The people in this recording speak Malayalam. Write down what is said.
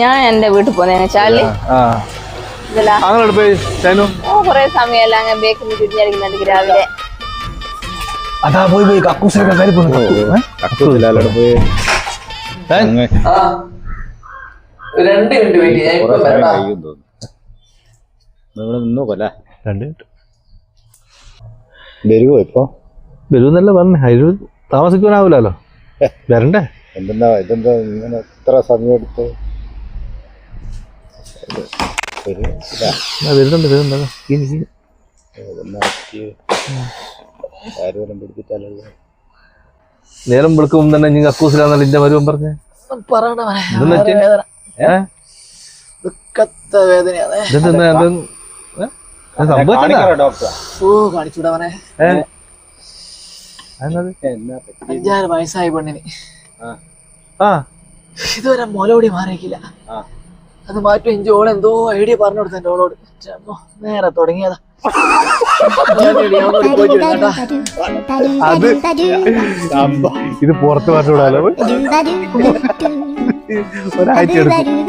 ഞാൻ എന്റെ വീട്ടിൽ പോന്നേനെ ചാലി കൊറേ സമയമല്ല അങ്ങനെ ബേക്കിൽ തിരിഞ്ഞടിക്കുന്നുണ്ട് രാവിലെ. അതാ പോയി പോയി. കക്കൂസിലൊക്കെ കയറി പോന്നു. രണ്ട് മിനിറ്റ് വെയിറ്റ് ഞാൻ ഇപ്പൊ കൊല്ല രണ്ട് മിനിറ്റ്. വരുവോ ഇപ്പൊ? വരുമെന്നല്ല പറഞ്ഞു. അതിൽ താമസിക്കാനാവൂലോ വരണ്ടേ? എന്തെന്നാ ഇതെന്താ ഇങ്ങനെ എത്ര സമയം എടുത്ത്? ഒരു ഇതാ, വരുന്നുണ്ട് വരുന്നുണ്ട്? ആരും നേരം വെളുക്കും തന്നെ നിങ്ങൾ അക്കൂസിലാന്നല്ല ഇന്റെ വരുമ്പോൾ പറഞ്ഞേ. സംഭവിച്ചതാ? അഞ്ചാറ് വയസ്സായ പെണ്ണിന്. ആ. ഇതുവരെ മുലോടി മാറിയിക്കില്ല ആ. അത് മാറ്റും ഇഞ്ചി ഓൾ എന്തോ ഐഡിയ പറഞ്ഞു കൊടുത്ത എന്റെ ഓളോട്. നേരെ തുടങ്ങിയതാ. അത് ഇത് പുറത്ത് പറഞ്ഞുകൂടാലോ ഒരാഴ്ച എടുക്കും.